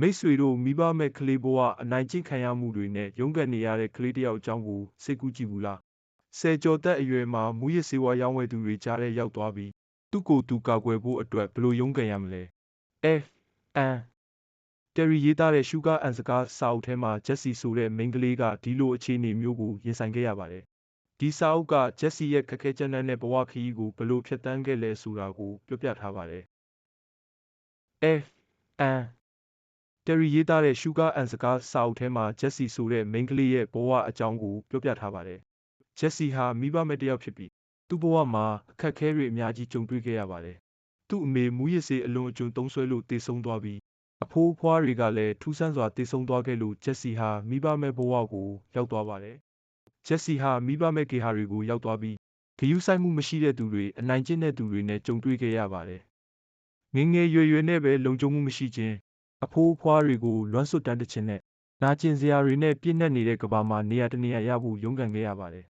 မိတ်ဆွေတို့မိဘမဲ့ကလေးဘဝအနိုင်ကျင့်ခံရမှုတွေနဲ့ရုန်းကန်နေရတဲ့ကလေးတစ်ယောက်အကြောင်းကိုစိတ်ကူးကြည့်ဘူးလားဆယ်ကျော်သက်အရွယ်မှာမူရစ်စေဝါရောင်းဝယ်သူတွေကြားထဲရောက်သွားပြီးသူ့ကိုယ်သူကာကွယ်ဖို့အတွက်ဘယ်လိုရုန်းကန်ရမလဲ F N တယ်ရီရေးသားတဲ့ Sugar and စကားစာအုပ်ထဲမှာဂျက်စီဆိုတဲ့မိန်းကလေးကဒီလိုအခြေအနေမျိုးကိုရင်ဆိုင်ခဲ့ရပါတယ်ဒီစာအုပ်ကဂျက်စီရဲ့ခက်ခဲကြမ်းတမ်းတဲ့ဘဝခရီးကိုဘယ်လိုဖြတ်သန်းခဲ့လဲဆိုတာကို ပြောပြထားပါတယ် F N တယ်ရီရေးသားတဲ့ Sugar and စကားစာအုပ်ထဲမှာဂျက်စီဆိုတဲ့မိန်းကလေးရဲ့ဘဝအကြောင်းကိုပြောပြထားပါတယ်ဂျက်စီဟာ မိဘမဲ့တစ်ယောက်ဖြစ်ပြီး သူ့ဘဝမှာ အခက်အခဲတွေအများကြီးကြုံတွေ့ခဲ့ရပါတယ် သူ့အမေ မူရစ်စေးအလွန်အကျွံသုံးဆွဲလို့တည်ဆုံသွားပြီး အဖိုးအဖွားတွေကလည်း ထူးဆန်းစွာတည်ဆုံသွားခဲ့လို့ဂျက်စီဟာ မိဘမဲ့ဘဝကို ရောက်သွားပါတယ်ဂျက်စီဟာ မိဘမဲ့ကေဟာတွေကို ရောက်သွားပြီးဂယုဆိုင်မှုမရှိတဲ့သူတွေ အနိုင်ကျင့်တဲ့သူတွေနဲ့ ကြုံတွေ့ခဲ့ရပါတယ် ငယ်ငယ်ရွယ်ရွယ်နဲ့ပဲ လုံခြုံမှုမရှိခြင်း အဖိုးအဖွားတွေကို လွမ်းဆွတ်တန်းတခြင်းနဲ့နာကျင်စရာတွေနဲ့ပြည့်နှက်နေတဲ့ကဘာမှာနေရာတနေရာရဖို့ရုန်းကန်ခဲ့ရပါတယ်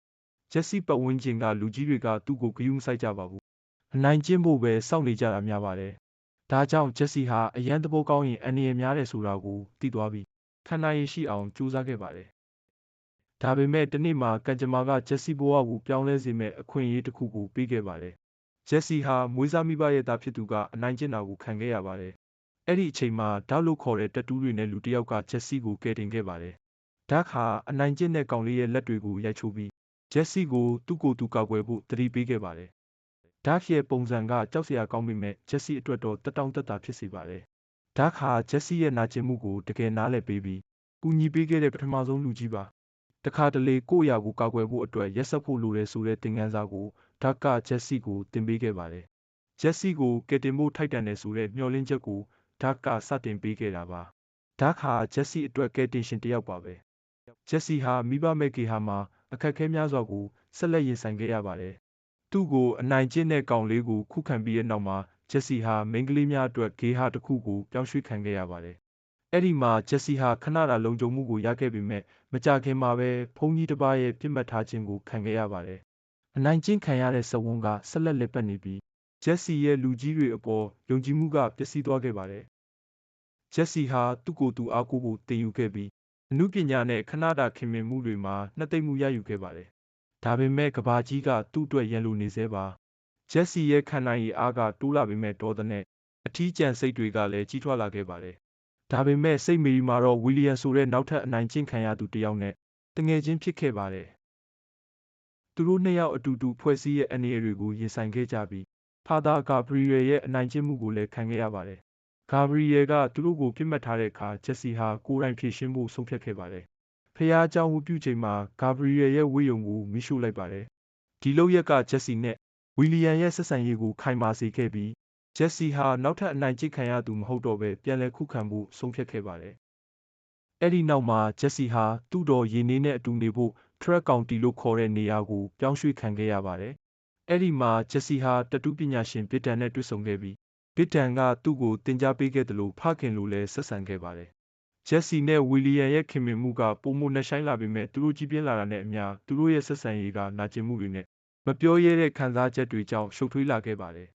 ဂျက်စီပတ်ဝန်းကျင်ကလူကြီးတွေကသူ့ကိုဂယုမစိုက်ကြပါဘူးအနိုင်ကျင့်ဖို့ပဲစောင့်နေကြတာများပါတယ်ဒါကြောင့်ဂျက်စီဟာအရန်သဘောကောင်းရင်အန္တရာယ်များတယ်ဆိုတာကိုသိသွားပြီးခံနိုင်ရရှိအောင်ကြိုးစားခဲ့ပါတယ်။ဒါပေမဲ့တစ်နေ့မှာကံကြမ္မာကဂျက်စီဘဝကိုပြောင်းလဲစေမဲ့အခွင့်အရေးတစ်ခုကိုပေးခဲ့ပါတယ်။ဂျက်စီဟာမွေးစားမိဘရဲ့သားဖြစ်သူကအနိုင်ကျင့်တာကိုခံခဲ့ရပါတယ်။ အဲ့ဒီအချိန်မှာဓာတ်လို့ခေါ်တဲ့တက်တူးတွေနဲ့လူတစ်ယောက်ကဂျက်စီကိုကယ်တင်ခဲ့ပါတယ်။ဓာတ်ဟာအနိုင်ကျင့်တဲ့ကောင်လေးရဲ့လက်တွေကိုရိုက်ချိုးပြီးဂျက်စီကိုသူ့ကိုယ်သူကာကွယ်ဖို့တတိပေးခဲ့ပါတယ်။ဓာတ်ရဲ့ပုံစံကကြောက်စရာကောင်းပေမဲ့ဂျက်စီအတွက်တော့တက်တောင့်တက်တာဖြစ်စေပါတယ်။ဓာတ်ဟာဂျက်စီရဲ့နာကျင်မှုကိုတကယ်နားလည်ပေးပြီးကူညီပေးခဲ့တဲ့ပထမဆုံးလူကြီးပါ။တခါတလေကိုယ့်အရာကိုကာကွယ်ဖို့အတွက်ရက်စက်ဖို့လိုတယ်ဆိုတဲ့သင်ခန်းစာကိုဓာတ်ကဂျက်စီကိုသင်ပေးခဲ့ပါတယ်။ဂျက်စီကိုကယ်တင်ဖို့ထိုက်တန်တယ်ဆိုတဲ့မျှော်လင့်ချက်ကို ဓာတ်ကစတင်ပေးခဲ့တာပါ။ဓာတ်ဟာဂျက်စီအတွက်ကယ်တင်ရှင်တစ်ယောက်ပါပဲ။ဂျက်စီဟာမိဘမဲ့ကေဟာမှာအခက်အခဲများစွာကိုဆက်လက်ရင်ဆိုင်ခဲ့ရပါတယ်။သူ့ကိုအနိုင်ကျင့်တဲ့ကောင်လေးကိုခုခံပြီးတဲ့နောက်မှာဂျက်စီဟာမိန်းကလေးများအတွက်ဂေးဟာတစ်ခုကိုပြောင်းရွှေ့ခံခဲ့ရပါတယ်။အဲ့ဒီမှာဂျက်စီဟာခဏတာလုံခြုံမှုကိုရခဲ့ပေမဲ့မကြခင်မှာပဲဖုန်းကြီးတစ်ပါးရဲ့ပြစ်မှတ်ထားခြင်းကိုခံခဲ့ရပါတယ်။အနိုင်ကျင့်ခံရတဲ့စဝန်းကဆက်လက်လက်ပတ်နေပြီး ဂျက်စီရဲ့လူကြီးတွေအပေါ်ယုံကြည်မှုကပျက်စီးသွားခဲ့ပါတယ်။ဂျက်စီဟာသူ့ကိုယ်သူအားကိုးဖို့တင်ယူခဲ့ပြီးအမှုပညာနဲ့ခဏတာခင်မင်မှုတွေမှာနှစ်သိမ့်မှုရယူခဲ့ပါတယ်။ဒါပေမဲ့ကဘာကြီးကသူ့အတွက်ရန်လိုနေသေးပါ။ဂျက်စီရဲ့ခံနိုင်ရည်အားကတိုးလာပေမဲ့တော်တဲ့နဲ့အထီးကျန်စိတ်တွေကလည်းကြီးထွားလာခဲ့ပါတယ်။ဒါပေမဲ့စိတ်မီမှာတော့ဝီလီယံဆိုတဲ့နောက်ထပ်အနိုင်ကျင့်ခံရသူတစ်ယောက်နဲ့တငယ်ချင်းဖြစ်ခဲ့ပါတယ်။သူတို့နှစ်ယောက်အတူတူဖွဲ့စည်းရဲ့အနေအတွေကိုရင်ဆိုင်ခဲ့ကြပြီး ဖာသာဂါဘရီယယ်ရဲ့အနိုင်ကျင့်မှုကိုလည်းခံခဲ့ရပါတယ်။ဂါဘရီယယ်ကသူတို့ကိုပြစ်မှတ်ထားတဲ့အခါဂျက်စီဟာကိုယ်တိုင်ဖြေရှင်းဖို့ဆုံးဖြတ်ခဲ့ပါတယ်။ဖះအကြောင်းဝပြုချိန်မှာဂါဘရီယယ်ရဲ့ဝေယုံကိုမိရှုလိုက်ပါတယ်။ဒီလောက်ရက်ကဂျက်စီနဲ့ဝီလီယံရဲ့ဆက်ဆံရေးကိုခိုင်မာစေခဲ့ပြီးဂျက်စီဟာနောက်ထပ်အနိုင်ကျင့်ခံရသူမဟုတ်တော့ဘဲပြန်လည်ခုခံဖို့ဆုံးဖြတ်ခဲ့ပါတယ်။အဲ့ဒီနောက်မှာဂျက်စီဟာသူ့တော်ရင်းနှီးနဲ့အတူနေဖို့ Track County လို့ခေါ်တဲ့နေရာကိုပြောင်းရွှေ့ခံခဲ့ရပါတယ် အဲ့ဒီမှာဂျက်စီဟာတတူပညာရှင်ဘစ်တန်နဲ့တွေ့ဆုံခဲ့ပြီးဘစ်တန်ကသူ့ကိုတင် जा ပေးခဲ့တယ်လို့ဖခင်လိုလည်းဆက်ဆံခဲ့ပါတယ်။ဂျက်စီနဲ့ဝီလီယံရဲ့ခင်မင်မှုကပုံမနှဆိုင်လာပေမဲ့သူတို့ကြီးပြင်းလာတာနဲ့အမျှသူတို့ရဲ့ဆက်ဆံရေးကနာကျင်မှုတွေနဲ့မပြောရဲတဲ့ခံစားချက်တွေကြောင့်ရှုပ်ထွေးလာခဲ့ပါတယ်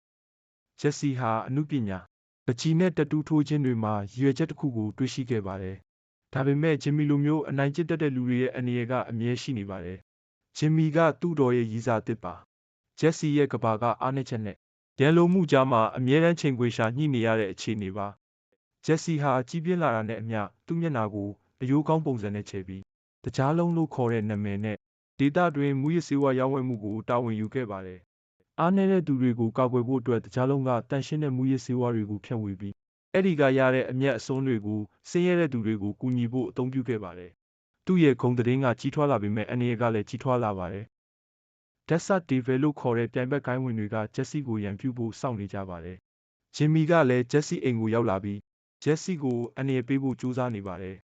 ။ဂျက်စီဟာအမှုပညာပချီနဲ့တတူးထိုးခြင်းတွေမှာရည်ရွယ်ချက်တစ်ခုကိုတွေ့ရှိခဲ့ပါတယ်။ဒါပေမဲ့ဂျင်မီလိုမျိုးအနိုင်ကျင့်တတ်တဲ့လူတွေရဲ့အနေအကအမြဲရှိနေပါတယ်။ ဂျင်မီကသူ့တော်ရဲ့ရည်စားတစ်ပါ။ဂျက်စီရဲ့ကဘာကအားနည်းချက်နဲ့ရန်လိုမှုကြားမှာအမြဲတမ်းချိန်ခွေရှာညှိနေရတဲ့အခြေအနေပါ။ဂျက်စီဟာကြီးပြင်းလာတာနဲ့အမျှသူ့မျက်နှာကိုအယိုးကောင်းပုံစံနဲ့ခြေပြီးတကြားလုံးလို့ခေါ်တဲ့နာမည်နဲ့ဒေတာတွင်မူရစ်စေဝါရောင်းဝယ်မှုကိုတာဝန်ယူခဲ့ပါတယ်။အားနည်းတဲ့သူတွေကိုကာကွယ်ဖို့အတွက်တကြားလုံးကတန်ရှင်းတဲ့မူရစ်စေဝါတွေကိုဖြန့်ဝေပြီးအဲ့ဒီကရတဲ့အမျက်အစွန်းတွေကိုဆင်းရဲတဲ့သူတွေကိုကူညီဖို့အသုံးပြုခဲ့ပါတယ်။ သူ့ရဲ့ဂုံသတင်းကကြီးထွားလာပေမဲ့အနေရကလည်းကြီးထွားလာပါတယ်။ဒက်ဆတ်ဒီဗယ်လို့ခေါ်တဲ့ပြိုင်ဘက်ကိုင်းဝင်တွေကဂျက်စီကိုရန်ပြုဖို့စောင့်နေကြပါတယ်။ဂျင်မီကလည်းဂျက်စီအိမ်ကိုရောက်လာပြီးဂျက်စီကိုအနေရပေးဖို့ကြိုးစားနေပါတယ်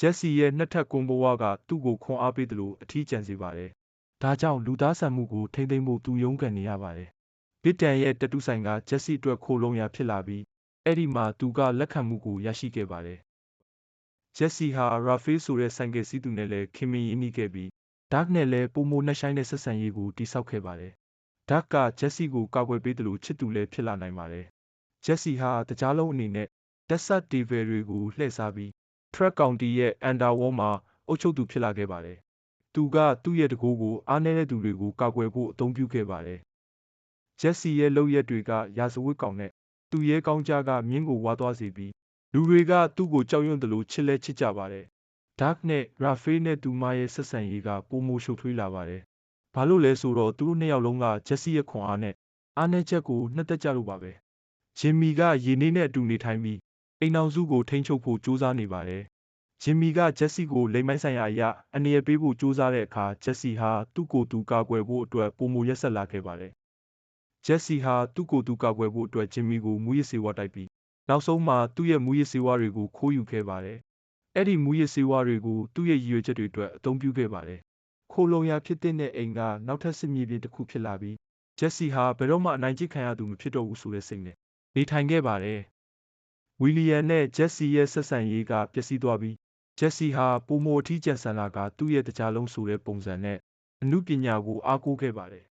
ဂျက်စီရဲ့နှစ်ထပ်ကွန်ဘဝကသူ့ကိုခွန်အားပေးတယ်လို့အထီးကျန်စေပါတယ်။ဒါကြောင့်လူသားဆန်မှုကိုထိမ့်သိမ်းဖို့သူရုန်းကန်နေရပါတယ်။ဘစ်တန်ရဲ့တတူးဆိုင်ကဂျက်စီအတွက်ခိုလုံးရာဖြစ်လာပြီး အဲ့ဒီမှာသူကလက်ခံမှုကိုရရှိခဲ့ပါတယ်။ ဂျက်စီဟာရာဖေးဆိုတဲ့ဆိုင်ကယ်စီးသူနဲ့လည်းခင်မင်ရင်းနှီးခဲ့ပြီးဒတ်နဲ့လည်းပုံမိုနှက်ဆိုင်တဲ့ဆက်ဆံရေးကိုတိစောက်ခဲ့ပါတယ်။ဒတ်ကဂျက်စီကိုကာကွယ်ပေးတယ်လို့ချစ်သူလည်းဖြစ်လာနိုင်ပါတယ်။ဂျက်စီဟာတကြားလုံးအနေနဲ့တတက်ဆတ်ဒေဗယ်တွေကိုလှည့်စားပြီး Track County ရဲ့ Underworld မှာအုပ်ချုပ်သူဖြစ်လာခဲ့ပါတယ်။သူကသူ့ရဲ့တကိုးကိုအားနည်းတဲ့သူတွေကိုကာကွယ်ဖို့အသုံးပြုခဲ့ပါတယ်။ဂျက်စီရဲ့လုပ်ရက်တွေကရာဇဝတ်ကောင်နဲ့သူ့ရဲ့ကောင်းကြားကမြင်းကိုဝါသွားစေပြီး လူတွေကသူ့ကိုကြောက်ရွံ့တယ်လို့ချစ်လဲချစ်ကြပါတယ်။ Dark နဲ့ Rafael နဲ့သူမရဲ့ဆက်ဆံရေးကပိုမိုရှုပ်ထွေးလာပါတယ်။ဘာလို့လဲဆိုတော့သူတို့နှစ်ယောက်လုံးကဂျက်စီရဲ့ခွန်အားနဲ့အားနည်းချက်ကိုနှစ်သက်ကြလို့ပါပဲ။ဂျင်မီကရေနေနဲ့အတူနေထိုင်ပြီးအိမ်အောင်စုကိုထိန်းချုပ်ဖို့ကြိုးစားနေပါတယ်။ဂျင်မီကဂျက်စီကိုလိမ်မိုင်းဆိုင်ရာအရာအနေရပေးဖို့ကြိုးစားတဲ့အခါဂျက်စီဟာသူ့ကိုယ်သူကာကွယ်ဖို့အတွက်ပုံမရက်ဆက်လာခဲ့ပါတယ်။ဂျက်စီဟာသူ့ကိုယ်သူကာကွယ်ဖို့အတွက်ဂျင်မီကိုမူရစ်စေဝါတိုက်ပြီး နောက်ဆုံးမှာသူ့ရဲ့မူရစ်စေဝါတွေကိုခိုးယူခဲ့ပါတယ်။အဲ့ဒီမူရစ်စေဝါတွေကိုသူ့ရဲ့ရည်ရွယ်ချက်တွေအတွက်အသုံးပြုခဲ့ပါတယ်။ခိုလုံရဖြစ်တဲ့အိမ်ကနောက်ထပ်စစ်မြေပြင်တစ်ခုဖြစ်လာပြီးဂျက်စီဟာဘယ်တော့မှအနိုင်ကျင့်ခံရသူမဖြစ်တော့ဘူးဆိုတဲ့စိတ်နဲ့နေထိုင်ခဲ့ပါတယ်။ဝီလီယံနဲ့ဂျက်စီရဲ့ဆက်ဆံရေးကပျက်စီးသွားပြီးဂျက်စီဟာပုံမအထီးကျန်ဆန်လာကသူ့ရဲ့တကြားလုံးဆိုတဲ့ပုံစံနဲ့အမှုပညာကိုအားကိုးခဲ့ပါတယ်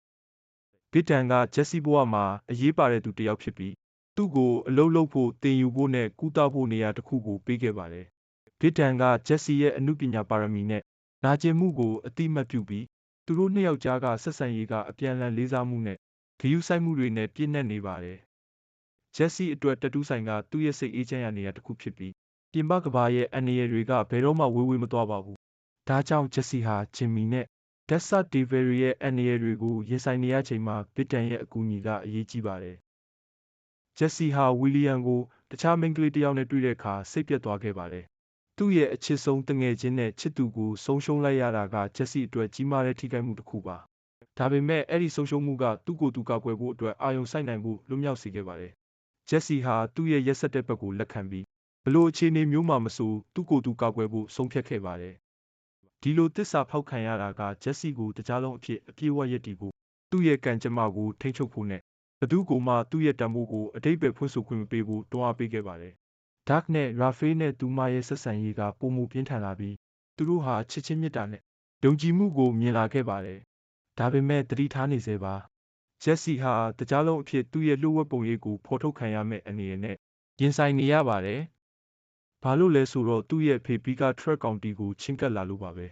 ။ဘစ်တန်ကဂျက်စီဘဝမှာအရေးပါတဲ့သူတစ်ယောက်ဖြစ်ပြီး သူ့ကိုအလုပ်လုပ်ဖို့တင်ယူဖို့နဲ့ကုသဖို့နေရာတစ်ခုကိုပေးခဲ့ပါတယ်။ဘစ်တန်ကဂျက်စီရဲ့အမှုပညာပါရမီနဲ့နာကျင်မှုကိုအတိမတ်ပြုပြီးသူတို့နှစ်ယောက်ကြားကဆက်ဆံရေးကအပြန်အလှန်လေးစားမှုနဲ့ဂရုစိုက်မှုတွေနဲ့ပြည့်နှက်နေပါတယ်။ဂျက်စီအတွက်တတူးဆိုင်ကသူ့ရဲ့စိတ်အေးချမ်းရာနေရာတစ်ခုဖြစ်ပြီးပြင်ပကဘာရဲ့အန္တရာယ်တွေကဘယ်တော့မှဝေးဝေးမသွားပါဘူး။ဒါကြောင့်ဂျက်စီဟာဂျင်မီနဲ့ဒက်ဆာဒေဗယ်ရီရဲ့အန္တရာယ်တွေကိုရင်ဆိုင်နေရချိန်မှာဘစ်တန်ရဲ့အကူအညီကအရေးကြီးပါတယ်။ ဂျက်စီဟာဝီလီယံကိုတခြားမိန်းကလေးတစ်ယောက်နဲ့တွေ့တဲ့အခါစိတ်ပြတ်သွားခဲ့ပါတယ်။သူ့ရဲ့အချစ်ဆုံးတငယ်ချင်းနဲ့ချစ်သူကိုဆုံးရှုံးလိုက်ရတာကဂျက်စီအတွက်ကြီးမားတဲ့ထိခိုက်မှုတစ်ခုပါ။ဒါပေမဲ့အဲ့ဒီဆုံးရှုံးမှုကသူ့ကိုယ်သူကာကွယ်ဖို့အတွက်အာရုံစိုက်နိုင်ဖို့လွတ်မြောက်စေခဲ့ပါတယ်။ဂျက်စီဟာသူ့ရဲ့ရက်ဆက်တဲ့ဘက်ကိုလက်ခံပြီးဘလို့အခြေအနေမျိုးမှမဆိုသူ့ကိုယ်သူကာကွယ်ဖို့ဆုံးဖြတ်ခဲ့ပါတယ်။ဒီလိုတစ္ဆာဖောက်ခံရတာကဂျက်စီကိုတကြားလုံးအဖြစ်အပြည့်ဝရည်တည်ဖို့သူ့ရဲ့ကံကြမ္မာကိုထိန်းချုပ်ဖို့နဲ့ ဘသူကိုမှသူ့ရဲ့တံမိုးကိုအတိတ်ပဲဖွင့်ဆိုခွင့်မပေးဖို့တွန်းအားပေးခဲ့ပါတယ်။ Dark နဲ့ Rafael နဲ့သူမရဲ့ဆက်ဆံရေးကပုံမူပြင်းထန်လာပြီးသူတို့ဟာချစ်ချင်းမြတ်တာနဲ့ယုံကြည်မှုကိုမြင်လာခဲ့ပါတယ်။ဒါပေမဲ့တတိထားနေစေပါ။ဂျက်စီဟာတကြားလုံးအဖြစ်သူ့ရဲ့လှုပ်ဝက်ပုံရိပ်ကိုဖော်ထုတ်ခံရမယ့်အနေနဲ့ရင်ဆိုင်နေရပါတယ်။ဘာလို့လဲဆိုတော့သူ့ရဲ့ဖေပီက Track County ကိုချင်းကပ်လာလို့ပါပဲ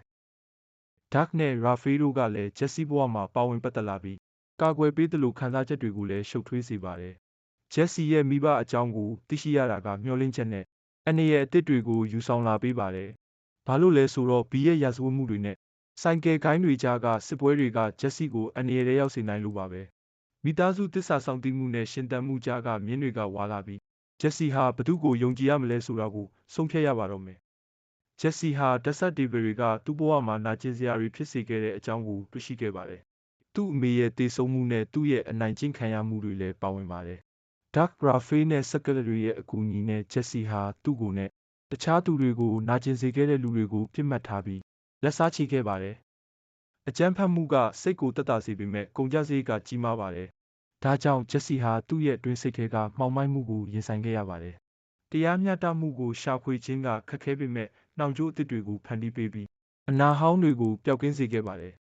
။ Dark နဲ့ Rafael တို့ကလည်းဂျက်စီဘဝမှာပါဝင်ပတ်သက်လာပြီး ကာကွယ်ပေးသလိုခံစားချက်တွေကိုလည်းရှုပ်ထွေးစေပါတယ်။ဂျက်စီရဲ့မိဘအကြောင်းကိုသိရှိရတာကမျှော်လင့်ချက်နဲ့အနေရဲ့အသစ်တွေကိုယူဆောင်လာပေးပါတယ်။ဘာလို့လဲဆိုတော့ ဘီရဲ့ရာဇဝတ်မှုတွေနဲ့ဆိုင်ကယ်ကိုင်းတွေကြားကစစ်ပွဲတွေကဂျက်စီကိုအနေရရောက်စေနိုင်လို့ပါပဲ။မိသားစုတစ္ဆာဆောင်တည်မှုနဲ့ရှင်သန်မှုကြားကမြင်းတွေကဝါလာပြီးဂျက်စီဟာဘသူ့ကိုယုံကြည်ရမလဲဆိုတာကိုဆုံးဖြတ်ရပါတော့မယ်။ဂျက်စီဟာဒက်ဆက်ဒေဗရီကသူ့ဘဝမှာနာကျင်စရာတွေဖြစ်စေခဲ့တဲ့အကြောင်းကိုတွေ့ရှိခဲ့ပါတယ်။ သူ့အမေရဲ့တေဆုံးမှုနဲ့သူ့ရဲ့အနိုင်ကျင့်ခံရမှုတွေလည်းပါဝင်ပါတယ်။ Dark Rafael နဲ့ Secretary ရဲ့အကူအညီနဲ့ဂျက်စီဟာသူ့ကိုနဲ့တခြားသူတွေကို နာကျင်စေခဲ့တဲ့လူတွေကိုပြစ်မှတ်ထားပြီး လက်စားချေခဲ့ပါတယ်။အကြမ်းဖက်မှုက စိတ်ကိုတက်တာစေပေမဲ့ကုန်ကြစရိတ်က ကြီးမားပါတယ်။ဒါကြောင့်ဂျက်စီဟာ သူ့ရဲ့အတွင်းစိတ်ထဲက မှောင်မိုက်မှုကို ရင်ဆိုင်ခဲ့ရပါတယ်။တရားမျှတမှုကို ရှာဖွေခြင်းက ခက်ခဲပေမဲ့နှောင်ကြိုးအသစ်တွေကို ဖန်တီးပေးပြီး အနာဟောင်းတွေကို ပျောက်ကင်းစေခဲ့ပါတယ်။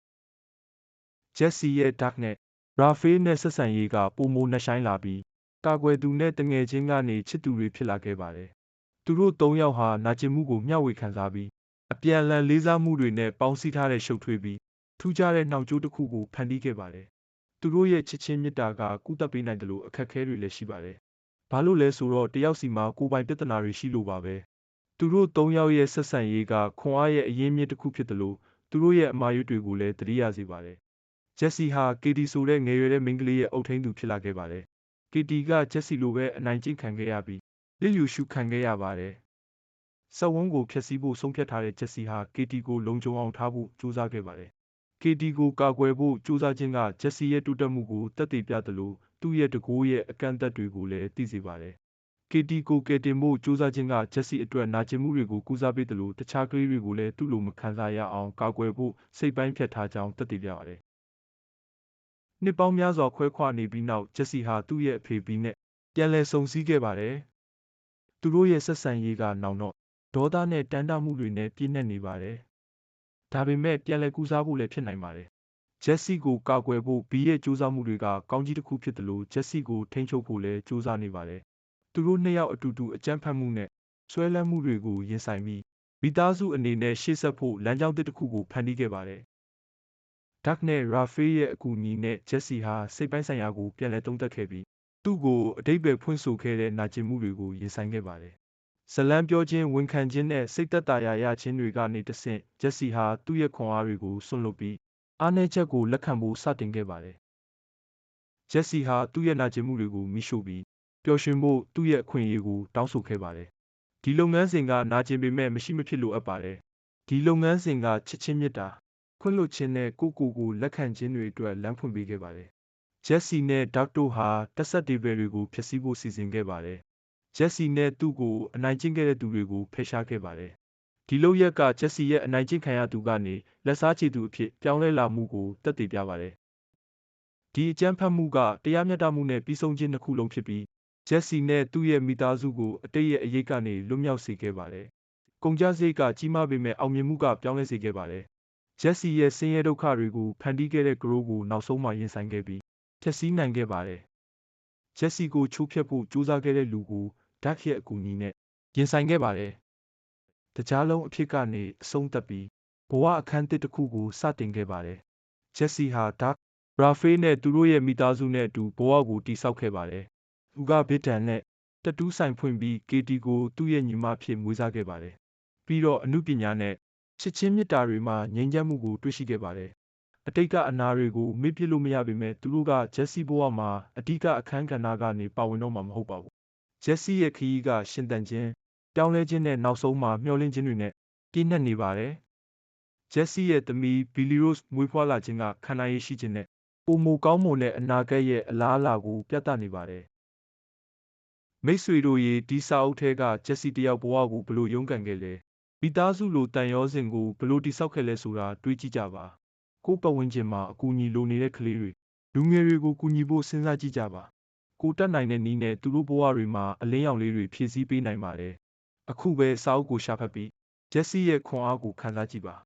ဂျက်စီရဲ့ Dark နဲ့ Rafael နဲ့ဆက်ဆံရေးကပုံမိုနှဆိုင်လာပြီး ကာကွယ်သူနဲ့တငယ်ချင်းကနေချစ်သူတွေဖြစ်လာခဲ့ပါတယ်။သူတို့သုံးယောက်ဟာနာကျင်မှုကိုမျှဝေခံစားပြီးအပြန်အလှန်လေးစားမှုတွေနဲ့ပေါင်းစည်းထားတဲ့ရှုပ်ထွေးပြီးထူးခြားတဲ့နှောင်ကြိုးတစ်ခုကိုဖန်တီးခဲ့ပါတယ်။သူတို့ရဲ့ချစ်ချင်းမေတ္တာကကုသပေးနိုင်တယ်လို့အခက်အခဲတွေလည်းရှိပါတယ်။ဘာလို့လဲဆိုတော့တယောက်စီမှာကိုယ်ပိုင်ပြဿနာတွေရှိလို့ပါပဲ။သူတို့သုံးယောက်ရဲ့ဆက်ဆံရေးကခွန်အားရဲ့အရင်းမြစ်တစ်ခုဖြစ်တယ်လို့သူတို့ရဲ့အမှားယွင်းတွေကိုလည်းသတိရစေပါတယ်။ ဂျက်စီဟာကေတီဆိုတဲ့ငယ်ရွယ်တဲ့မိန်းကလေးရဲ့အုပ်ထိန်းသူဖြစ်လာခဲ့ပါတယ်။ကေတီကဂျက်စီလိုပဲအနိုင်ကျင့်ခံခဲ့ရပြီးလစ်လျူရှုခံခဲ့ရပါတယ်။စက်ဝန်းကိုဖျက်ဆီးဖို့ဆုံးဖြတ်ထားတဲ့ဂျက်စီဟာကေတီကိုလုံခြုံအောင်ထားဖို့ကြိုးစားခဲ့ပါတယ်။ KT ကိုကာကွယ်ဖို့ကြိုးစားခြင်းကဂျက်စီရဲ့တိုးတက်မှုကိုတက်တည်ပြသလိုသူ့ရဲ့တကိုးရဲ့အကန့်အသတ်တွေကိုလည်းသိစေပါတယ်။ KT ကိုကယ်တင်ဖို့ကြိုးစားခြင်းကဂျက်စီအတွက်နာကျင်မှုတွေကိုကုစားပေးသလိုတခြားကလေးတွေကိုလည်းသူ့လိုမခံစားရအောင်ကာကွယ်ဖို့စိတ်ပိုင်းဖြတ်ထားကြောင်းတက်တည်ပြပါတယ်။ နှစ်ပေါင်းများစွာခွဲခွာနေပြီးနောက်ဂျက်စီဟာသူ့ရဲ့အဖေဘီနဲ့ပြန်လည်ဆုံစည်းခဲ့ပါတယ်။သူတို့ရဲ့ဆက်ဆံရေးကနောင်တော့ဒေါသနဲ့တန်တမှုတွေနဲ့ပြည့်နှက်နေပါတယ်။ဒါပေမဲ့ပြန်လည်ကူစားဖို့လည်းဖြစ်နိုင်ပါတယ်။ဂျက်စီကိုကာကွယ်ဖို့ဘီရဲ့ကြိုးစားမှုတွေကကောင်းကြီးတစ်ခုဖြစ်တယ်လို့ဂျက်စီကိုထိန်းချုပ်ဖို့လည်းကြိုးစားနေပါတယ်သူတို့နှစ်ယောက်အတူတူအကြမ်းဖက်မှုနဲ့ဆွဲလန်းမှုတွေကိုရင်ဆိုင်ပြီးမိသားစုအနေနဲ့ရှေ့ဆက်ဖို့လမ်းကြောင်းတစ်ခုကိုဖန်တီးခဲ့ပါတယ်။ Duck နဲ့ Raphael ရဲ့အကူအညီနဲ့ Jesse ဟာ စိတ်ပိုင်းဆိုင်ရာကို ပြန်လည်သုံးသပ်ခဲ့ပြီး သူ့ကိုအတိတ်ပဲဖွင့်ဆိုခဲ့တဲ့ နာကျင်မှုတွေကို ရင်ဆိုင်ခဲ့ပါတယ်။ဇလန်းပြောခြင်း ဝန်ခံခြင်းနဲ့ စိတ်သက်သာရာရခြင်းတွေကနေတဆင့် Jesse ဟာ သူ့ရဲ့ခွန်အားတွေကိုဆွန့်လွတ်ပြီး အားနည်းချက်ကို လက်ခံဖို့စတင်ခဲ့ပါတယ်။ Jesse ဟာ သူ့ရဲ့နာကျင်မှုတွေကိုမိရှို့ပြီး ပျော်ရွှင်ဖို့ သူ့ရဲ့အခွင့်အရေးကို တောင်းဆိုခဲ့ပါတယ်။ဒီလုပ်ငန်းစဉ်က နာကျင်ပေမဲ့မရှိမဖြစ်လိုအပ်ပါတယ်။ဒီလုပ်ငန်းစဉ်က ချစ်ချင်းမေတ္တာ ခွင့်လွှတ်ခြင်းနဲ့ကိုယ့်ကိုယ်ကိုလက်ခံခြင်းတွေအတွက်လမ်းဖွင့်ပေးခဲ့ပါတယ်။ Jesse နဲ့ Duck တို့ဟာတက်ဆက်ဒေဗယ်တွေကိုဖျက်ဆီးဖို့စီစဉ်ခဲ့ပါတယ်။ Jesse နဲ့သူ့ကိုအနိုင်ကျင့်ခဲ့တဲ့သူတွေကိုဖယ်ရှားခဲ့ပါတယ်။ဒီလုပ်ရက်က Jesse ရဲ့အနိုင်ကျင့်ခံရသူကနေလက်စားချေသူအဖြစ်ပြောင်းလဲလာမှုကိုသက်သေပြပါတယ်။ဒီအကြမ်းဖက်မှုကတရားမျှတမှုနဲ့ပြီးဆုံးခြင်းနှစ်ခုလုံးဖြစ်ပြီး Jesse နဲ့သူ့ရဲ့မိသားစုကိုအတိတ်ရဲ့အရေးကနေလွတ်မြောက်စေခဲ့ပါတယ်။ကုန်ကျစရိတ်ကကြီးမားပေမဲ့အောင်မြင်မှုကပြောင်းလဲစေခဲ့ပါတယ်။ Jesse ရဲ့ဆင်းရဲဒုက္ခတွေကိုဖန်တီးခဲ့တဲ့ Grow ကိုနောက်ဆုံးမှာရင်ဆိုင်ခဲ့ပြီးဖျက်ဆီးနိုင်ခဲ့ပါတယ်။ Jesse ကိုချိုးဖျက်ဖို့ကြိုးစားခဲ့တဲ့လူကို Duck ရဲ့အကူအညီနဲ့ရင်ဆိုင်ခဲ့ပါတယ်။တကြားလုံးအဖြစ်ကနေအဆုံးသတ်ပြီးဘဝအခန်းသစ်တစ်ခုကိုစတင်ခဲ့ပါတယ်။ Jesse ဟာ Duck, Raphael နဲ့သူတို့ရဲ့မိသားစုနဲ့အတူဘဝကိုတည်ဆောက်ခဲ့ပါတယ်။သူကဗစ်ဒန်နဲ့တတူးဆိုင်ဖွင့်ပြီး Katie ကိုသူ့ရဲ့ညီမအဖြစ်မွေးစားခဲ့ပါတယ်။ပြီးတော့အမှုပညာနဲ့ ချစ်ချင်းမေတ္တာတွေမှာငြိမ်းချမ်းမှုကိုတွေ့ရှိခဲ့ပါတယ်။အတိတ်ကအနာတွေကိုမေ့ပြစ်လို့မရပေမဲ့သူတို့က Jesse ဘဝမှာအဓိကအခန်းကဏ္ဍကနေပါဝင်တော့မှာမဟုတ်ပါဘူး။ Jesse ရဲ့ခရီးကရှင်သန်ခြင်းပြောင်းလဲခြင်းနဲ့နောက်ဆုံးမှာမျှော်လင့်ခြင်းတွေနဲ့ပြည့်နှက်နေပါတယ်။ Jesse ရဲ့သမီး Billy Rose မွေးဖွားလာခြင်းကခံနိုင်ရည်ရှိခြင်းနဲ့ပိုမိုကောင်းမွန်တဲ့အနာဂတ်ရဲ့အလားအလာကိုပြသနေပါတယ်။မိတ်ဆွေတို့ရေဒီစာအုပ်ထဲက Jesse တယောက်ဘဝကိုဘယ်လိုရုန်းကန်ခဲ့လဲ မိသားစုလိုတန်ရောစဉ်ကိုဘယ်လိုတိဆောက်ခဲ့လဲဆိုတာတွေးကြည့်ကြပါကိုယ့်ပတ်ဝန်းကျင်မှာအကူအညီလိုနေတဲ့ကလေးတွေလူငယ်တွေကိုကူညီဖို့စဉ်းစားကြည့်ကြပါကိုတက်နိုင်တဲ့နည်းနဲ့သူတို့ဘဝတွေမှာအလင်းရောင်လေးတွေဖြည့်ဆည်းပေးနိုင်ပါတယ်အခုပဲစာအုပ်ကိုရှာဖတ်ပြီး Jesse ရဲ့ခွန်အားကိုခံစားကြည့်ပါ